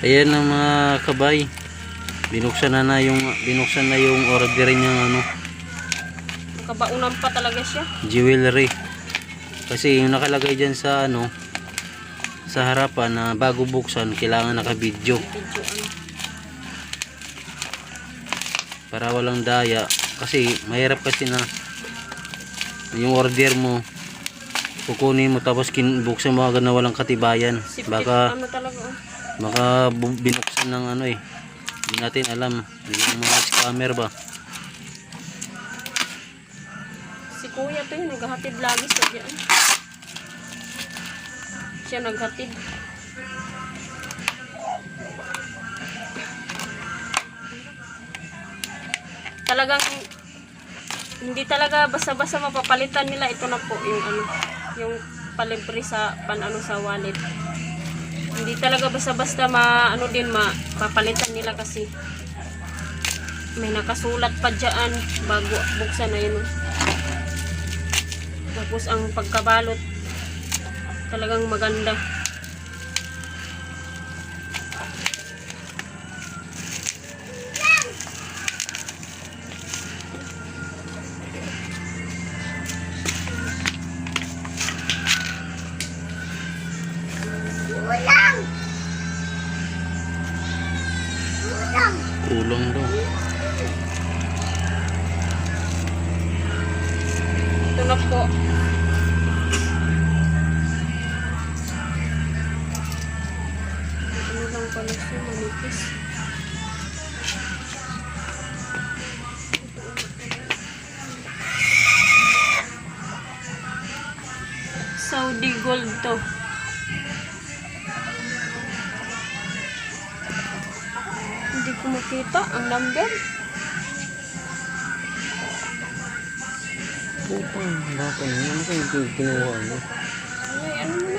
Ayan ang mga kabay. Binuksan na na yung binuksan na yung order niyang ano, Kabaunan pa talaga siya. jewelry. Kasi yung nakalagay diyan sa ano sa harapan na bago buksan kailangan naka-video Video ano. para walang daya kasi mahirap kasi na yung order mo kukunin mo tapos kinbuksan mo agad na walang katibayan baka ano talaga oh. Baka binuksan ng ano eh hindi natin alam yung mga scammer ba Si kuya to yung naghahatid lagi sa diyan. Siya naghatid. Talagang hindi talaga basta-basta mapapalitan nila ito na po yung ano yung palibre sa pan ano sa wallet. Hindi talaga basta-basta ma ano din ma papalitan nila kasi may nakasulat pa dyan bago buksan na yun. Tapos ang pagkabalot talagang maganda. Kulang daw na po. Ano lang pala siya, manipis. Saudi gold to. kumikita ang number. Putang, bakit? Ano yung ginawa mo? Ay, ano